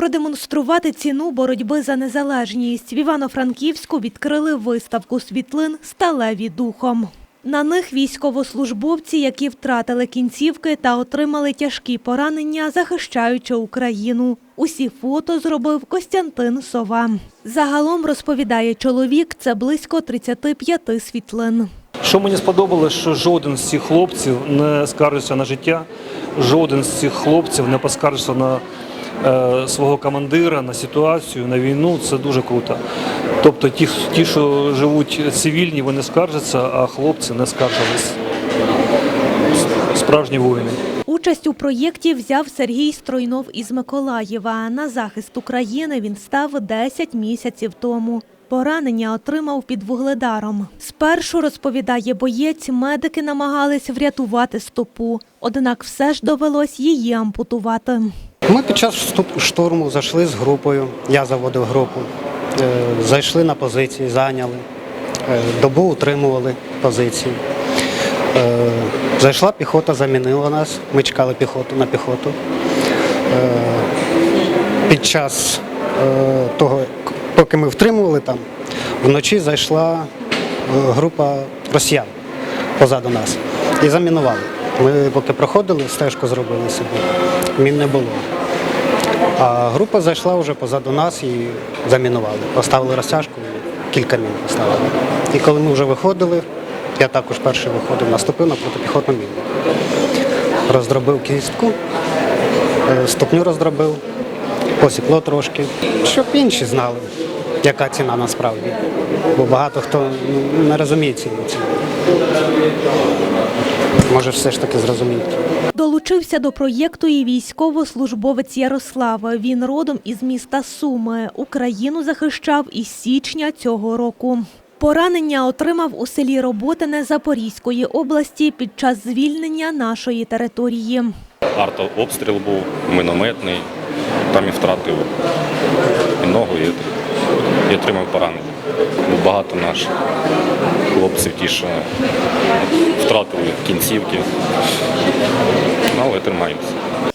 Продемонструвати ціну боротьби за незалежність в Івано-Франківську відкрили виставку світлин Сталеві духом. На них військовослужбовці, які втратили кінцівки та отримали тяжкі поранення, захищаючи Україну. Усі фото зробив Костянтин Сова. Загалом розповідає чоловік, це близько 35 світлин. Що мені сподобалось, що жоден з цих хлопців не скаржився на життя, жоден з цих хлопців не поскаржився на свого командира, на ситуацію, на війну. Це дуже круто. Тобто ті, ті, що живуть цивільні, вони скаржаться, а хлопці не скаржились. Справжні воїни. Участь у проєкті взяв Сергій Стройнов із Миколаєва. На захист України він став 10 місяців тому. Поранення отримав під вугледаром. Спершу розповідає боєць, медики намагались врятувати стопу, однак все ж довелось її ампутувати. Ми під час штурму зайшли з групою, я заводив групу, Е, зайшли на позиції, зайняли, Е, добу утримували позиції. Зайшла піхота, замінила нас, ми чекали піхоту на піхоту. Е, Під час е, того, поки ми втримували там, вночі зайшла е, група росіян позаду нас і замінували. Ми поки проходили, стежку зробили собі. Мін не було. А група зайшла вже позаду нас і замінували. Поставили розтяжку кілька мін поставили. І коли ми вже виходили, я також перший виходив, наступив на протипіхотну міну. Роздробив кістку, е, ступню роздробив, посікло трошки, щоб інші знали, яка ціна насправді. Бо багато хто не розуміє ціни. Може, все ж таки зрозуміють. Долучився до проєкту і військовослужбовець Ярослав. Він родом із міста Суми. Україну захищав із січня цього року. Поранення отримав у селі Роботине Запорізької області під час звільнення нашої території. Артобстріл був, мінометний, там і втратив і ногу, і, і отримав поранення. Багато наших хлопців ті, що втратили кінцівки, Ну, але тримаємося.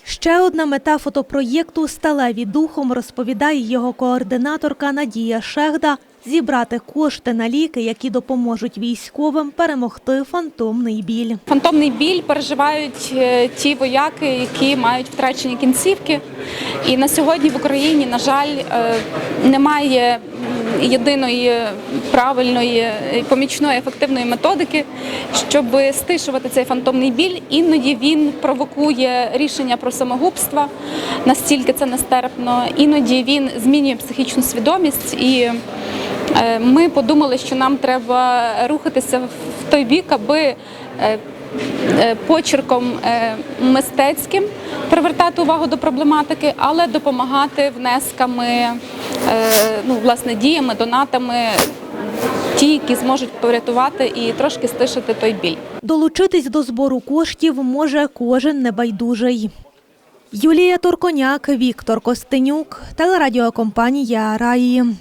Ще одна мета фотопроєкту Сталеві духом розповідає його координаторка Надія Шегда зібрати кошти на ліки, які допоможуть військовим перемогти фантомний біль. Фантомний біль переживають е, ті вояки, які мають втрачені кінцівки. І на сьогодні в Україні, на жаль, е, немає єдиної правильної помічної ефективної методики, щоб стишувати цей фантомний біль. Іноді він провокує рішення про самогубство, настільки це нестерпно. Іноді він змінює психічну свідомість і. Е, Ми подумали, що нам треба рухатися в той бік, аби е, е, почерком мистецьким привертати увагу до проблематики, але допомагати внесками, ну, власне, діями, донатами, ті, які зможуть порятувати і трошки стишити той біль. Долучитись до збору коштів може кожен небайдужий. Юлія Турконяк, Віктор Костенюк, телерадіокомпанія Раї.